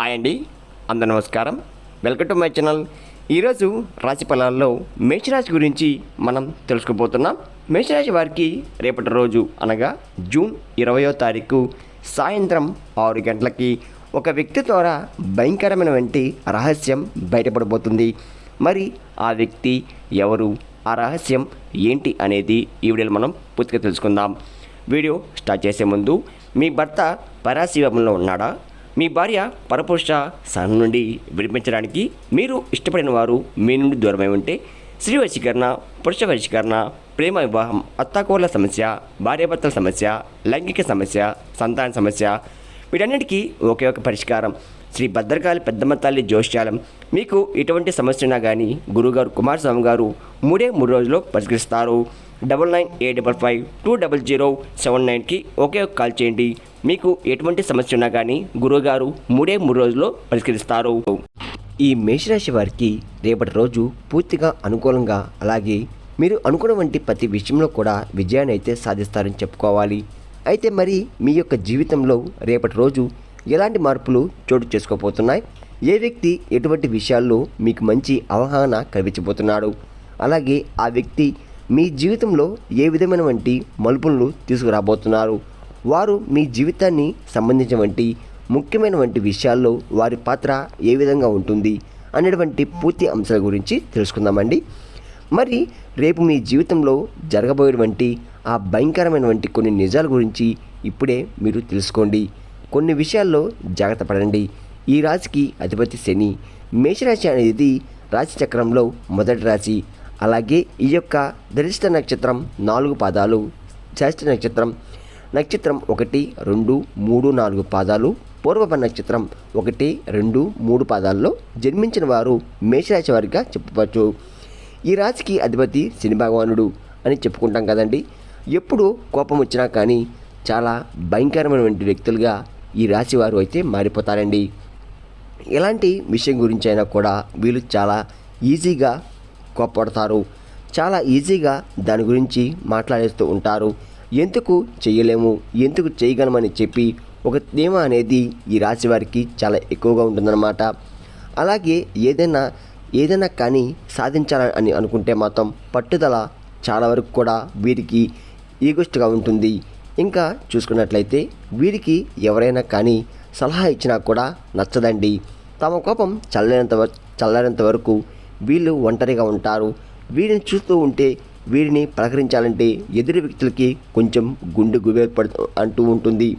Hi అండి అందరు నమస్కారం. వెల్కమ్ టు మై ఛానల్ ఈరోజు రాశి ఫలాల్లో మేషరాశి గురించి మనం తెలుసుకోబోతున్నాం. మేషరాశి వారికి రేపటి రోజు అనగా జూన్ ఇరవయో తారీఖు సాయంత్రం ఆరు గంటలకి ఒక వ్యక్తి ద్వారా భయంకరమైన వంటి రహస్యం బయటపడబోతుంది. మరి ఆ వ్యక్తి ఎవరు? ఆ రహస్యం ఏంటి అనేది ఈ వీడియోలో మనం పూర్తిగా తెలుసుకుందాం. వీడియో స్టార్ట్ చేసే ముందు మీ భర్త పరాశీవంలో ఉన్నాడా? మీ భార్య పరపురుష సహనం నుండి విడిపించడానికి మీరు ఇష్టపడిన వారు మీ నుండి దూరమై ఉంటే స్త్రీ వశీకరణ పురుష వశీకరణ ప్రేమ వివాహం అత్తాకోర్ల సమస్య భార్యాభర్తల సమస్య లైంగిక సమస్య సంతాన సమస్య వీటన్నిటికీ ఒకే ఒక పరిష్కారం. శ్రీ భద్రకాళి పెద్దమ్మ తల్లి జోష్యాలం మీకు ఎటువంటి సమస్యనా కానీ గురుగారు కుమారస్వామి గారు మూడే మూడు రోజుల్లో పరిష్కరిస్తారు. Double nine eight double five two double zero seven నైన్కి ఒకే ఒక కాల్ చేయండి. మీకు ఎటువంటి సమస్య ఉన్నా కానీ గురువుగారు మూడే మూడు రోజుల్లో పరిష్కరిస్తారు. ఈ మేషరాశి వారికి రేపటి రోజు పూర్తిగా అనుకూలంగా అలాగే మీరు అనుకున్న వంటి ప్రతి విషయంలో కూడా విజయాన్ని అయితే సాధిస్తారని చెప్పుకోవాలి. అయితే మరి మీ యొక్క జీవితంలో రేపటి రోజు ఎలాంటి మార్పులు చోటు చేసుకోబోతున్నాయి? ఏ వ్యక్తి ఎటువంటి విషయాల్లో మీకు మంచి అవగాహన కల్పించబోతున్నాడు? అలాగే ఆ వ్యక్తి మీ జీవితంలో ఏ విధమైన వంటి మలుపులను తీసుకురాబోతున్నారు? వారు మీ జీవితాన్ని సంబంధించిన వంటి ముఖ్యమైన వంటి విషయాల్లో వారి పాత్ర ఏ విధంగా ఉంటుంది అనేటువంటి పూర్తి అంశాల గురించి తెలుసుకుందామండి. మరి రేపు మీ జీవితంలో జరగబోయేటువంటి ఆ భయంకరమైన వంటి కొన్ని నిజాల గురించి ఇప్పుడే మీరు తెలుసుకోండి. కొన్ని విషయాల్లో జాగ్రత్త పడండి. ఈ రాశికి అధిపతి శని. మేషరాశి అనేది రాశి చక్రంలో మొదటి రాశి. అలాగే ఈ యొక్క ధరిష్ట నక్షత్రం నాలుగు పాదాలు శ్రేష్ఠ నక్షత్రం నక్షత్రం ఒకటి రెండు మూడు నాలుగు పాదాలు పూర్వప నక్షత్రం ఒకటి రెండు మూడు పాదాల్లో జన్మించిన వారు మేషరాశి వారిగా చెప్పవచ్చు. ఈ రాశికి అధిపతి శని భగవానుడు అని చెప్పుకుంటాం కదండి. ఎప్పుడు కోపం వచ్చినా కానీ చాలా భయంకరమైనటువంటి వ్యక్తులుగా ఈ రాశి వారు అయితే మారిపోతారండి. ఎలాంటి విషయం గురించి అయినా కూడా వీళ్ళు చాలా ఈజీగా కోప్పడతారు. చాలా ఈజీగా దాని గురించి మాట్లాడేస్తూ ఉంటారు. ఎందుకు చేయలేము ఎందుకు చేయగలమని చెప్పి ఒక తేమ అనేది ఈ రాశి వారికి చాలా ఎక్కువగా ఉంటుందన్నమాట. అలాగే ఏదైనా ఏదైనా కానీ సాధించాలని అని అనుకుంటే మాత్రం పట్టుదల చాలా వరకు కూడా వీరికి ఈగొస్ట్గా ఉంటుంది. ఇంకా చూసుకున్నట్లయితే వీరికి ఎవరైనా కానీ సలహా ఇచ్చినా కూడా నచ్చదండి. తమ కోపం చల్లేంత వర చల్లారేంత వరకు వీళ్ళు ఒంటరిగా ఉంటారు. వీరిని చూస్తూ ఉంటే వీరిని పలకరించాలంటే ఎదురు వ్యక్తులకి కొంచెం గుండె గుబేర్పడు అంటూ ఉంటుంది.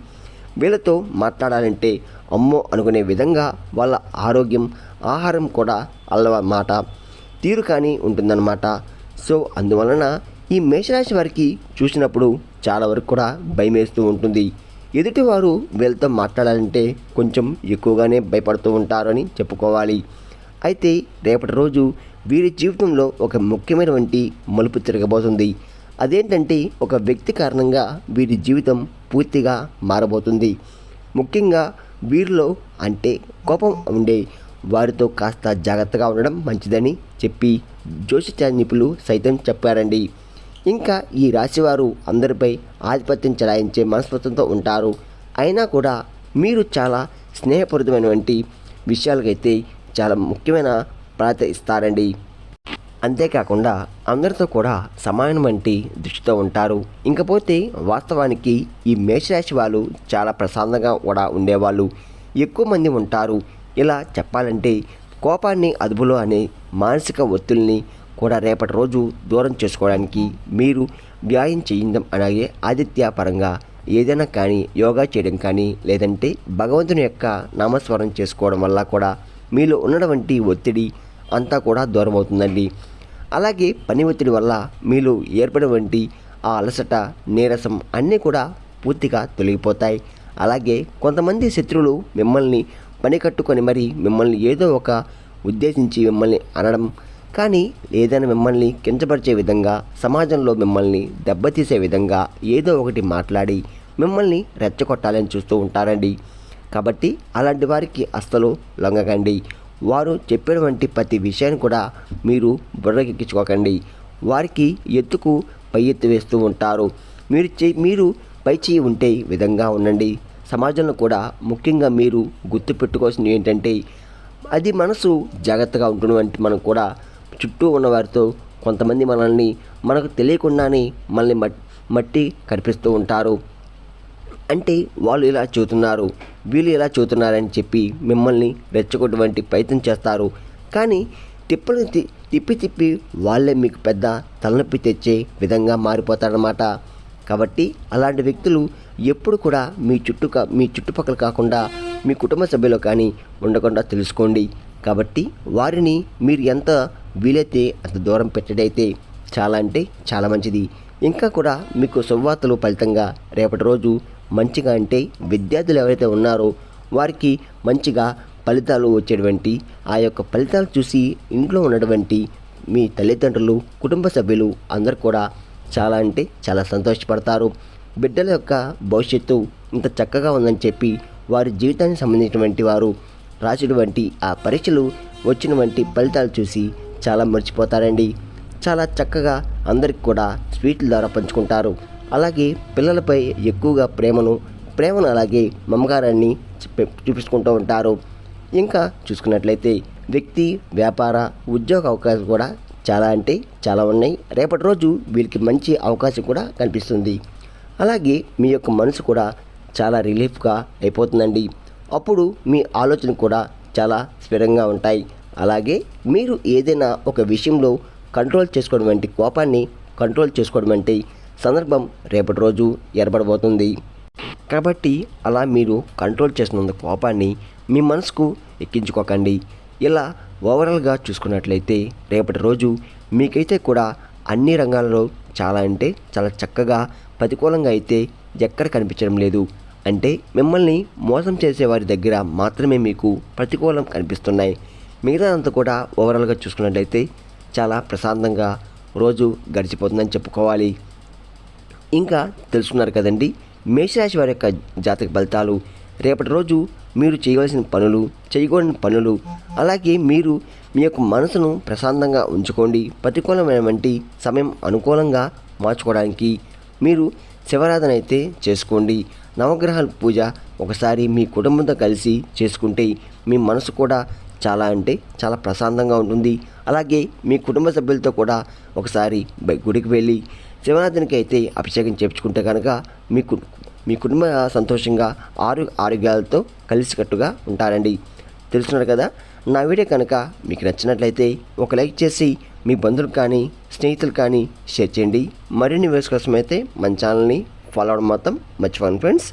వీళ్ళతో మాట్లాడాలంటే అమ్మో అనుకునే విధంగా వాళ్ళ ఆరోగ్యం ఆహారం కూడా అల్లమాట తీరు కానీ ఉంటుందన్నమాట. సో అందువలన ఈ మేషరాశి వారికి చూసినప్పుడు చాలా వరకు కూడా భయం వేస్తూ ఉంటుంది. ఎదుటివారు వీళ్ళతో మాట్లాడాలంటే కొంచెం ఎక్కువగానే భయపడుతూ ఉంటారని చెప్పుకోవాలి. అయితే రేపటి రోజు వీరి జీవితంలో ఒక ముఖ్యమైనటువంటి మలుపు తిరగబోతుంది. అదేంటంటే ఒక వ్యక్తి కారణంగా వీరి జీవితం పూర్తిగా మారబోతుంది. ముఖ్యంగా వీరిలో అంటే కోపం ఉండే వారితో కాస్త జాగ్రత్తగా ఉండడం మంచిదని చెప్పి జ్యోతిష నిపుణులు సైతం చెప్పారండి. ఇంకా ఈ రాశివారు అందరిపై ఆధిపత్యం చెలాయించే మనస్తత్వంతో ఉంటారు. అయినా కూడా మీరు చాలా స్నేహపూరితమైనటువంటి విషయాలకైతే చాలా ముఖ్యమైన ప్రాధాన్యత ఇస్తారండి. అంతేకాకుండా అందరితో కూడా సమానం వంటి దృష్టితో ఉంటారు. ఇంకపోతే వాస్తవానికి ఈ మేషరాశి వాళ్ళు చాలా ప్రశాంతంగా కూడా ఉండేవాళ్ళు. ఎక్కువ మంది ఉంటారు. ఇలా చెప్పాలంటే కోపాన్ని అదుపులో అనే మానసిక ఒత్తిడిని కూడా రేపటి రోజు దూరం చేసుకోవడానికి మీరు వ్యాయామం చేయించడం అలాగే ఆదిత్య పరంగా ఏదైనా కానీ యోగా చేయడం కానీ లేదంటే భగవంతుని యొక్క నామస్మరణ చేసుకోవడం వల్ల కూడా మీలో ఉన్నటువంటి ఒత్తిడి అంతా కూడా దూరం అవుతుందండి అలాగే పని ఒత్తిడి వల్ల మీలో ఏర్పడినటువంటి ఆ అలసట నీరసం అన్నీ కూడా పూర్తిగా తొలగిపోతాయి. అలాగే కొంతమంది శత్రువులు మిమ్మల్ని పని కట్టుకొని మరి మిమ్మల్ని ఏదో ఒక ఉద్దేశించి మిమ్మల్ని అనడం కానీ ఏదైనా మిమ్మల్ని కించపరిచే విధంగా సమాజంలో మిమ్మల్ని దెబ్బతీసే విధంగా ఏదో ఒకటి మాట్లాడి మిమ్మల్ని రెచ్చగొట్టాలని చూస్తూ ఉంటారండి. కాబట్టి అలాంటి వారికి అస్సలు లొంగకండి. వారు చెప్పినటువంటి ప్రతి విషయాన్ని కూడా మీరు బుర్రకెక్కించుకోకండి వారికి ఎత్తుకు పై ఎత్తు వేస్తూ ఉంటారు. మీరు చే మీరు పై చేయి ఉంటే విధంగా ఉండండి. సమాజంలో కూడా ముఖ్యంగా మీరు గుర్తుపెట్టుకోవాల్సింది ఏంటంటే అది మనసు జాగ్రత్తగా ఉంటున్నటువంటి మనం కూడా చుట్టూ ఉన్నవారితో కొంతమంది మనల్ని మనకు తెలియకుండానే మనల్ని మట్టి కనిపిస్తూ ఉంటారు. అంటే వాళ్ళు ఇలా చెబుతున్నారు. వీళ్ళు ఇలా చెబుతున్నారని చెప్పి మిమ్మల్ని రెచ్చగొట్టువంటి ప్రయత్నం చేస్తారు. కానీ తిప్పని తి- తిప్పి తిప్పి వాళ్ళే మీకు పెద్ద తలనొప్పి తెచ్చే విధంగా మారిపోతారన్నమాట. కాబట్టి అలాంటి వ్యక్తులు ఎప్పుడు కూడా మీ చుట్టూ మీ చుట్టుపక్కల కాకుండా మీ కుటుంబ సభ్యులు కానీ ఉండకుండా తెలుసుకోండి. కాబట్టి వారిని మీరు ఎంత వీలైతే అంత దూరం పెట్టడైతే చాలా అంటే చాలా మంచిది. ఇంకా కూడా మీకు శుభవార్తలు ఫలితంగా రేపటి రోజు మంచిగా అంటే విద్యార్థులు ఎవరైతే ఉన్నారో వారికి మంచిగా ఫలితాలు వచ్చేటువంటి ఆ యొక్క ఫలితాలు చూసి ఇంట్లో ఉన్నటువంటి మీ తల్లిదండ్రులు కుటుంబ సభ్యులు అందరు కూడా చాలా అంటే చాలా సంతోషపడతారు. బిడ్డల యొక్క భవిష్యత్తు ఇంత చక్కగా ఉందని చెప్పి వారి జీవితానికి సంబంధించినటువంటి వారు రాసినటువంటి ఆ పరీక్షలు వచ్చినటువంటి ఫలితాలు చూసి చాలా మర్చిపోతారండి. చాలా చక్కగా అందరికి కూడా స్వీట్ల ద్వారా పంచుకుంటారు. అలాగే పిల్లలపై ఎక్కువగా ప్రేమను ప్రేమను అలాగే మమకారాన్ని చూపించుకుంటూ ఉంటారు. ఇంకా చూసుకున్నట్లయితే వ్యక్తి వ్యాపార ఉద్యోగ అవకాశం కూడా చాలా అంటే చాలా ఉన్నాయి. రేపటి రోజు వీళ్ళకి మంచి అవకాశం కూడా కనిపిస్తుంది. అలాగే మీ యొక్క మనసు కూడా చాలా రిలీఫ్గా అయిపోతుందండి. అప్పుడు మీ ఆలోచన కూడా చాలా స్థిరంగా ఉంటాయి. అలాగే మీరు ఏదైనా ఒక విషయంలో కంట్రోల్ చేసుకోవడం వంటి కోపాన్ని కంట్రోల్ చేసుకోవడం అంటే సందర్భం రేపటి రోజు ఏర్పడబోతుంది. కాబట్టి అలా మీరు కంట్రోల్ చేసినందుకు కోపాన్ని మీ మనసుకు ఎక్కించుకోకండి. ఇలా ఓవరాల్గా చూసుకున్నట్లయితే రేపటి రోజు మీకైతే కూడా అన్ని రంగాలలో చాలా అంటే చాలా చక్కగా ప్రతికూలంగా అయితే ఎక్కడ కనిపించడం లేదు. అంటే మిమ్మల్ని మోసం చేసే వారి దగ్గర మాత్రమే మీకు ప్రతికూలం కనిపిస్తున్నాయి. మిగతాదంతా కూడా ఓవరాల్గా చూసుకున్నట్లయితే చాలా ప్రశాంతంగా రోజు గడిచిపోతుందని చెప్పుకోవాలి. ఇంకా తెలుసుకున్నారు కదండి మేషరాశి వారి యొక్క జాతక ఫలితాలు. రేపటి రోజు మీరు చేయవలసిన పనులు చేయకూడని పనులు అలాగే మీరు మీ యొక్క మనసును ప్రశాంతంగా ఉంచుకోండి. ప్రతికూలమైనటువంటి సమయం అనుకూలంగా మార్చుకోవడానికి మీరు శివరాధన అయితే చేసుకోండి. నవగ్రహాల పూజ ఒకసారి మీ కుటుంబంతో కలిసి చేసుకుంటే మీ మనసు కూడా చాలా అంటే చాలా ప్రశాంతంగా ఉంటుంది. అలాగే మీ కుటుంబ సభ్యులతో కూడా ఒకసారి బై- గుడికి వెళ్ళి శివనాథునికి అయితే అభిషేకం చేయించుకుంటే కనుక మీకు మీ కుటుంబ సంతోషంగా ఆరు ఆరోగ్యాలతో కలిసికట్టుగా ఉంటారండి. తెలుసున్నారు కదా? నా వీడియో కనుక మీకు నచ్చినట్లయితే ఒక లైక్ చేసి మీ బంధువులు కానీ స్నేహితులు కానీ షేర్ చేయండి. మరిన్ని వీడియోస్ కోసం అయితే మన ఛానల్ని ఫాలో అవడం మాత్రం మర్చిపోండి ఫ్రెండ్స్.